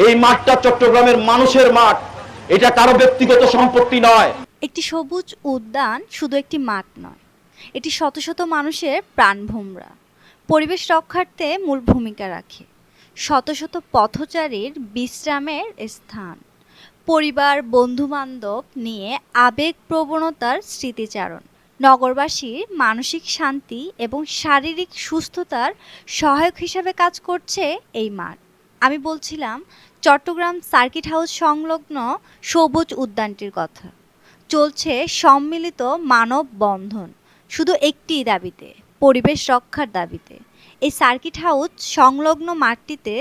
এই মাঠটা চট্টগ্রামের মানুষের মাঠ। এটা কারও ব্যক্তিগত সম্পত্তি নয়। একটি সবুজ উদ্যান শুধু একটি মাঠ নয়, এটি শত শত মানুষের প্রাণভোমরা। পরিবেশ রক্ষার্থে মূল ভূমিকা রাখে। শত শত পথচারীর বিশ্রামের স্থান। পরিবার, বন্ধুবান্ধব নিয়ে আবেগ প্রবণতার স্মৃতিচারণ। নগরবাসীর মানসিক শান্তি এবং শারীরিক সুস্থতার সহায়ক হিসাবে কাজ করছে এই মাঠ। আমি বলছিলাম, চট্টগ্রাম সার্কিট হাউস সংলগ্ন সবুজ উদ্যানটির কথা। চলছে সম্মিলিত মানব বন্ধন, শুধু একটি দাবিতে, পরিবেশ রক্ষার দাবিতে। এই সার্কিট হাউস সংলগ্ন মাঠটিতে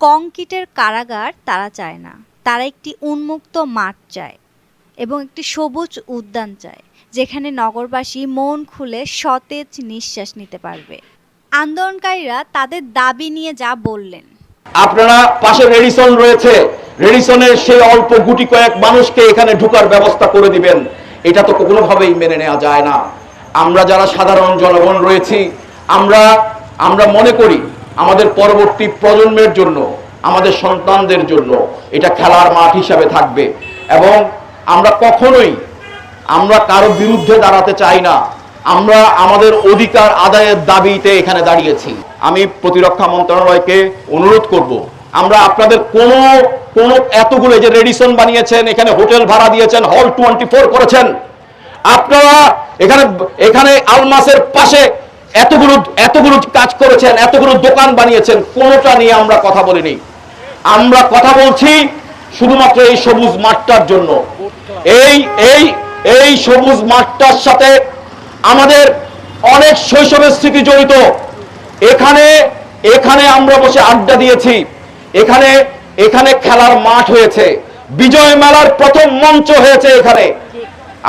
কংক্রিটের কারাগার তারা চায় না। তারা একটি উন্মুক্ত মাঠ চায় এবং একটি সবুজ উদ্যান চায়, যেখানে নগরবাসী মন খুলে সতেজ নিঃশ্বাস নিতে পারবে। আন্দোলনকারীরা তাদের দাবি নিয়ে যা বললেন আপনারা পাশে রেডিসন রয়েছে। রেডিসনের সেই অল্প গুটি কয়েক মানুষকে এখানে ঢুকার ব্যবস্থা করে দিবেন। এটা তো কোনোভাবেই মেনে নেওয়া যায় না। আমরা যারা সাধারণ জনগণ রয়েছি, আমরা আমরা মনে করি আমাদের পরবর্তী প্রজন্মের জন্য, আমাদের সন্তানদের জন্য এটা খেলার মাঠ হিসাবে থাকবে। এবং আমরা কখনোই, আমরা কারও বিরুদ্ধে দাঁড়াতে চাই না। আমরা আমাদের অধিকার আদায়ের দাবিতে এখানে দাঁড়িয়েছি। আমি প্রতিরক্ষা মন্ত্রণালয়কে অনুরোধ করব। আমরা আপনাদের কোনো কোনো এতগুলো যে রেডিসন বানিয়েছেন, এখানে হোটেল ভাড়া দিয়েছেন, হল টোয়েন্টি ফোর করেছেন। আপনারা এখানে এখানে আলমাসের পাশে এতগুলো এতগুলো কাজ করেছেন, এতগুলো দোকান বানিয়েছেন, কোনোটা নিয়ে আমরা কথা বলিনি। আমরা কথা বলছি শুধুমাত্র এই সবুজ মাঠটার জন্য। এই এই এই সবুজ মাঠটার সাথে আমাদের অনেক শৈশবের স্মৃতি জড়িত। এখানে এখানে আমরা বসে আড্ডা দিয়েছি। এখানে এখানে খেলার মাঠ হয়েছে। বিজয় মেলার প্রথম মঞ্চ হয়েছে এখানে।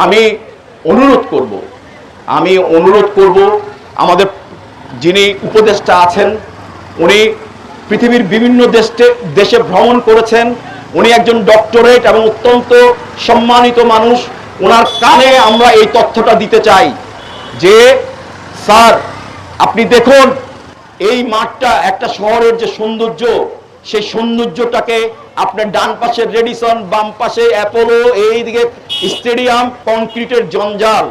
আমি অনুরোধ করব, আমি অনুরোধ করব আমাদের যিনি উপদেষ্টা আছেন, উনি পৃথিবীর বিভিন্ন দেশে দেশে ভ্রমণ করেছেন, উনি একজন ডক্টরেট এবং অত্যন্ত সম্মানিত মানুষ। ওনার কানে আমরা এই তথ্যটা দিতে চাই যে, স্যার, আপনি দেখুন এই মাঠটা একটা শহরের যে সৌন্দর্য, সেই সৌন্দর্যটাকে আপনার ডান পাশে রেডিসন, বাম পাশে অ্যাপোলো, এইদিকে স্টেডিয়াম, কংক্রিটের জঞ্জাল।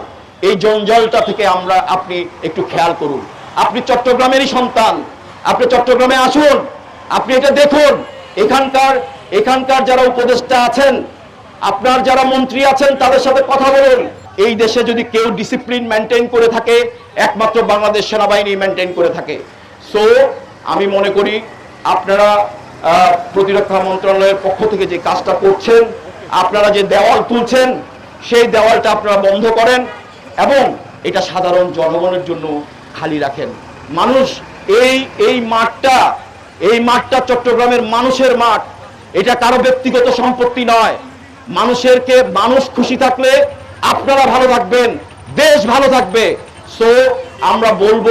এই জঞ্জালটা থেকে আমরা আপনি একটু খেয়াল করুন। আপনি চট্টগ্রামেরই সন্তান। আপনি চট্টগ্রামে আসুন। আপনি এটা দেখুন। এখানকার এখানকার যারা উপদেষ্টা আছেন, আপনার যারা মন্ত্রী আছেন, তাদের সাথে কথা বলুন। এই দেশে যদি কেউ ডিসিপ্লিন মেনটেন করে থাকে, একমাত্র বাংলাদেশ সেনাবাহিনী মেনটেন করে থাকে। সো আমি মনে করি আপনারা প্রতিরক্ষা মন্ত্রণালয়ের পক্ষ থেকে যে কাজটা করছেন, আপনারা যে দেওয়াল তুলছেন, সেই দেওয়ালটা আপনারা বন্ধ করেন এবং এটা সাধারণ জনগণের জন্য খালি রাখেন। মানুষ, এই এই মাঠটা এই মাঠটা চট্টগ্রামের মানুষের মাঠ, এটা কারও ব্যক্তিগত সম্পত্তি নয়। মানুষেরকে, মানুষ খুশি থাকলে আপনারা ভালো থাকবেন, দেশ ভালো থাকবে। সো আমরা বলব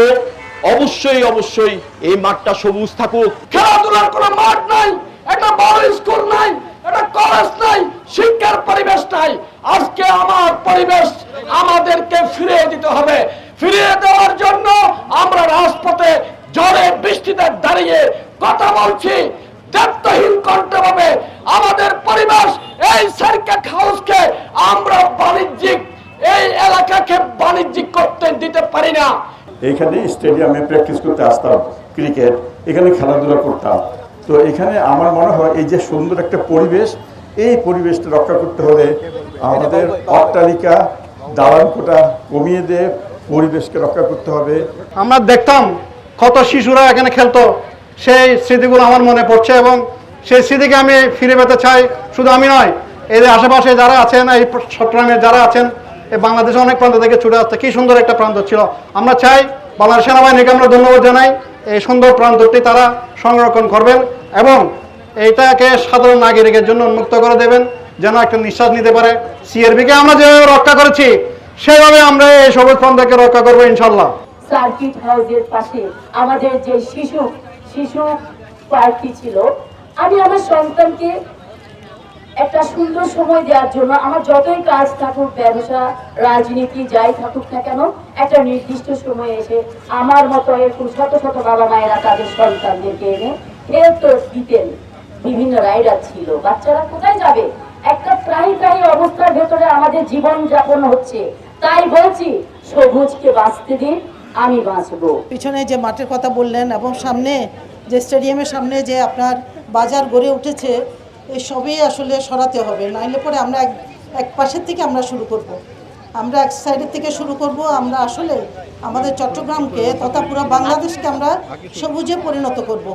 অবশ্যই অবশ্যই এই মাঠটা সবুজ থাকুক। খেলাধুলার কোনো মাঠ নাই, একটা বড় স্কুল নাই কলেজ নাই, শিক্ষার পরিবেশ নাই। আজকে আমার পরিবেশ আমাদেরকে ফিরিয়ে দিতে হবে। ফিরিয়ে দেওয়ার জন্য আমরা রাজপথে বৃষ্টিতে দাঁড়িয়ে কথা বলছি। দায়িত্বহীন কণ্ঠভাবে আমাদের পরিবেশ এই সার্কিট হাউসকে আমরা বাণিজ্যিক, এই এলাকাকে বাণিজ্যিক করতে দিতে পারি না। এইখানে স্টেডিয়ামে প্র্যাকটিস করতে আসতাম ক্রিকেট এখানে খেলাধুলা করতাম। তো এখানে আমার মনে হয় এই যে সুন্দর একটা পরিবেশ, এই পরিবেশটা রক্ষা করতে হলে আমাদের অট্টালিকা দালান কোটা কমিয়ে দিয়ে পরিবেশকে রক্ষা করতে হবে। আমরা দেখতাম কত শিশুরা এখানে খেলতো। সেই স্মৃতিগুলো আমার মনে পড়ছে এবং সেই স্মৃতিকে আমি ফিরে পেতে চাই। শুধু আমি নয়, এদের আশেপাশে যারা আছেন, এই চট্টগ্রামে যারা আছেন বাংলাদেশে অনেক প্রান্ত থেকে ছুটে আসতে কি সুন্দর একটা প্রান্ত ছিল। আমরা চাই বাংলাদেশ সেনাবাহিনীকে আমরা ধন্যবাদ জানাই। এই সুন্দর প্রান্তটি তারা সংরক্ষণ করবেন এবং এইটাকে সাধারণ নাগরিকের জন্য উন্মুক্ত করে দেবেন, যেন একটা নিঃশ্বাস নিতে পারে। সিআরবিকে আমরা যেভাবে রক্ষা করেছি সেভাবে আমরা এই সবুজ প্রান্তকে রক্ষা করব ইনশাল্লাহ সার্কিট হাউসের পাশে আমাদের যে শিশু শিশু পার্কটি ছিল, আমি আমার সন্তানকে একটা সুন্দর সময় দেওয়ার জন্য আমার যতই কাজ থাকুক, ব্যবসা, রাজনীতি, যাই থাকুক না কেন, একটা নির্দিষ্ট সময়ে এসে আমার মতো এরকম শত শত বাবা মায়েরা তাদের সন্তানদেরকে এনে তো দিতেন। বিভিন্ন রাইডার ছিল। বাচ্চারা কোথায় যাবে? একটা ত্রাহি ত্রাহি অবস্থার ভেতরে আমাদের জীবন যাপন হচ্ছে। তাই বলছি, সবুজকে বাঁচতে দিন, আমি বাঁচবো। পিছনে যে মাঠের কথা বললেন এবং সামনে যে স্টেডিয়ামের সামনে যে আপনার বাজার গড়ে উঠেছে এই সবই আসলে সরাতে হবে, নাইলে পরে আমরা এক এক পাশের থেকে আমরা শুরু করব। আমরা এক সাইডের থেকে শুরু করব, আমরা আসলে আমাদের চট্টগ্রামকে তথা পুরো বাংলাদেশকে আমরা সবুজে পরিণত করব।